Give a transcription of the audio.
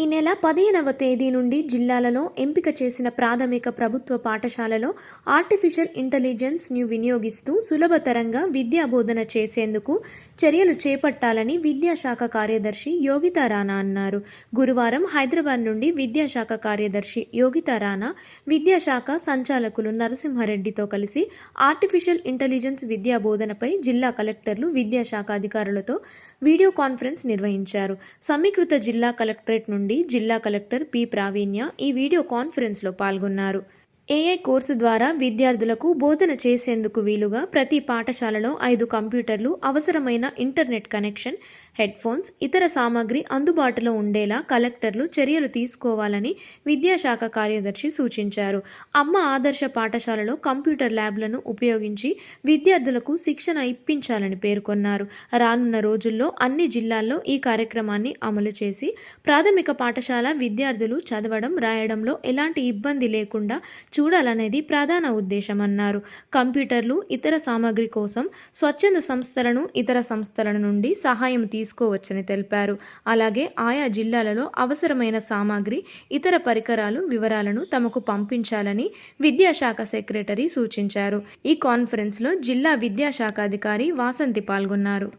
ఈ నెల పదిహేనవ తేదీ నుండి జిల్లాలలో ఎంపిక చేసిన ప్రాథమిక ప్రభుత్వ పాఠశాలలో ఆర్టిఫిషియల్ ఇంటెలిజెన్స్ను వినియోగిస్తూ సులభతరంగా విద్యా బోధన చేసేందుకు చర్యలు చేపట్టాలని విద్యాశాఖ కార్యదర్శి యోగితా రాణా అన్నారు. గురువారం హైదరాబాద్ నుండి విద్యాశాఖ కార్యదర్శి యోగితా రాణా విద్యాశాఖ సంచాలకులు నరసింహారెడ్డితో కలిసి ఆర్టిఫిషియల్ ఇంటెలిజెన్స్ విద్యా బోధనపై జిల్లా కలెక్టర్లు విద్యాశాఖ అధికారులతో వీడియో కాన్ఫరెన్స్ నిర్వహించారు. సమీకృత జిల్లా కలెక్టరేట్ నుండి జిల్లా కలెక్టర్ పి. ప్రావీణ్య ఈ వీడియో కాన్ఫరెన్స్లో పాల్గొన్నారు. ఏఐ కోర్సు ద్వారా విద్యార్థులకు బోధన చేసేందుకు వీలుగా ప్రతి పాఠశాలలో ఐదు కంప్యూటర్లు అవసరమైన ఇంటర్నెట్ కనెక్షన్ హెడ్ ఫోన్స్ ఇతర సామాగ్రి అందుబాటులో ఉండేలా కలెక్టర్లు చర్యలు తీసుకోవాలని విద్యాశాఖ కార్యదర్శి సూచించారు. అమ్మ ఆదర్శ పాఠశాలలో కంప్యూటర్ ల్యాబ్లను ఉపయోగించి విద్యార్థులకు శిక్షణ ఇప్పించాలని పేర్కొన్నారు. రానున్న రోజుల్లో అన్ని జిల్లాల్లో ఈ కార్యక్రమాన్ని అమలు చేసి ప్రాథమిక పాఠశాల విద్యార్థులు చదవడం రాయడంలో ఎలాంటి ఇబ్బంది లేకుండా చూడాలనేది ప్రధాన ఉద్దేశం అన్నారు కంప్యూటర్లు ఇతర సామాగ్రి కోసం స్వచ్ఛంద సంస్థలను ఇతర సంస్థల నుండి సహాయం తీసుకోవచ్చని తెలిపారు. అలాగే ఆయా జిల్లాలలో అవసరమైన సామాగ్రి ఇతర పరికరాలు వివరాలను తమకు పంపించాలని విద్యాశాఖ సెక్రటరీ సూచించారు. ఈ కాన్ఫరెన్స్లో జిల్లా విద్యాశాఖ అధికారి వాసంతి పాల్గొన్నారు.